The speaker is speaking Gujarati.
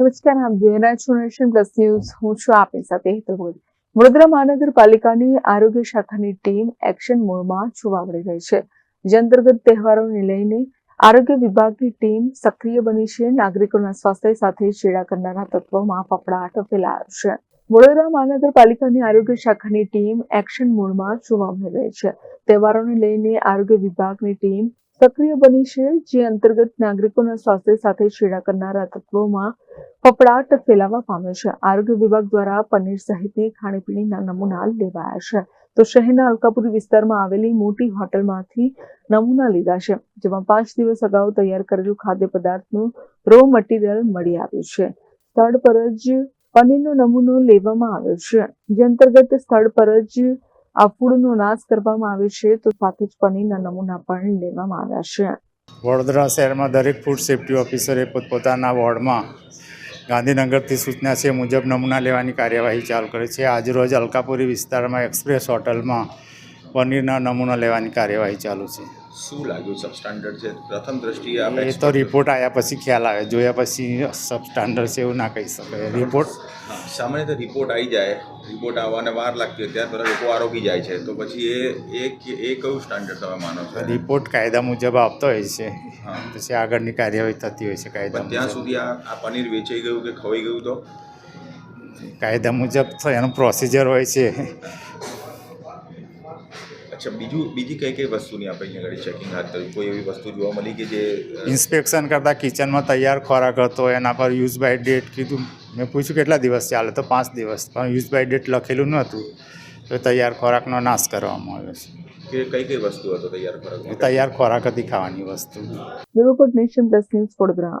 નમસ્કાર આપ જોઈ રહ્યા છો નેશન પ્લસ ન્યૂઝ. હું છું આપની સાથે હેતલ વડોદરા મહાનગરપાલિકાની આરોગ્ય શાખાની ટીમ એક્શન મોડમાં જોવા મળી રહી છે. જે અંતર્ગત તહેવારોને લઈને આરોગ્ય વિભાગની ટીમ સક્રિય બની છે. નાગરિકોના સ્વાસ્થ્ય સાથે ચેડા કરનારા તત્વોમાં ફફડાટ ફેલાયો છે. વડોદરા મહાનગરપાલિકાની આરોગ્ય શાખાની ટીમ એક્શન મોડમાં જોવા મળી રહી છે. તહેવારોને લઈને આરોગ્ય વિભાગની ટીમ સક્રિય બની છે, જે અંતર્ગત નાગરિકોના સ્વાસ્થ્ય સાથે છેડા કરનારા તત્વોમાં ફફડાટ ફેલાવા પામ્યો છે. આરોગ્ય વિભાગ દ્વારા પનીર સહિતની ખાણીપીણીના નમૂના લેવાયા છે. તો શહેરના અલકાપુરી વિસ્તારમાં આવેલી મોટી હોટલમાંથી નમૂના લીધા છે, જેમાં પાંચ દિવસ અગાઉ તૈયાર કરેલું ખાદ્ય પદાર્થનું રો મટીરિયલ મળી આવ્યું છે. સ્થળ પર જ પનીરનો નમૂનો લેવામાં આવ્યો છે, જે અંતર્ગત સ્થળ પર જ આ ફૂડનો નાશ કરવામાં આવે છે તો સાથે જ પનીરના નમૂના પણ લેવામાં આવ્યા છે. વડોદરા શહેરમાં દરેક ફૂડ સેફ્ટી ઓફિસરે પોતપોતાના વોર્ડમાં ગાંધીનગરથી સૂચના છે મુજબ નમૂના લેવાની કાર્યવાહી ચાલુ કરે છે. આજરોજ અલકાપુરી વિસ્તારમાં એક્સપ્રેસ હોટલમાં પનીરના નમૂના લેવાની કાર્યવાહી ચાલુ છે. શું લાગ્યું સબસ્ટાન્ડર્ડ છે? પ્રથમ દ્રષ્ટિએ આપણે એ તો રિપોર્ટ આવ્યા પછી ખ્યાલ આવે. જોયા પછી સબસ્ટાન્ડર્ડ છે એવું ના કહી શકાય. રિપોર્ટ સામાન્ય રીતે રિપોર્ટ આવી જાય. રિપોર્ટ આવવાને વાર લાગતી હોય ત્યાં બધા લોકો આરોપી જાય છે. તો પછી એ એ એ કયું સ્ટાન્ડર્ડ તમે માનો છો? રિપોર્ટ કાયદા મુજબ આવતો હોય છે. પછી આગળની કાર્યવાહી થતી હોય છે કાયદા ત્યાં સુધી આ આ પનીર વેચાઈ ગયું કે ખવાઈ ગયું તો? કાયદા મુજબ તો એનું પ્રોસિજર હોય છે. અચ્છા બીજું બીજી કઈ કઈ વસ્તુની આપણે અહીંયા આગળ ચેકિંગ હાથ કર્યું કોઈ એવી વસ્તુ જોવા મળી કે જે ઇન્સ્પેક્શન કરતાં કિચનમાં તૈયાર ખોરાક હતો એના પર યુઝ બાય ડેટ કીધું. મેં પૂછ્યું કેટલા દિવસ ચાલે? તો પાંચ દિવસ. પણ યુઝ બાય ડેટ લખેલું નહોતું. તો તૈયાર ખોરાકનો નાશ કરવામાં આવ્યો છે. કે કઈ કઈ વસ્તુ હતો તૈયાર ખોરાક તૈયાર ખોરાક હતી ખાવાની વસ્તુ. Report Nation Plus News Vadodara.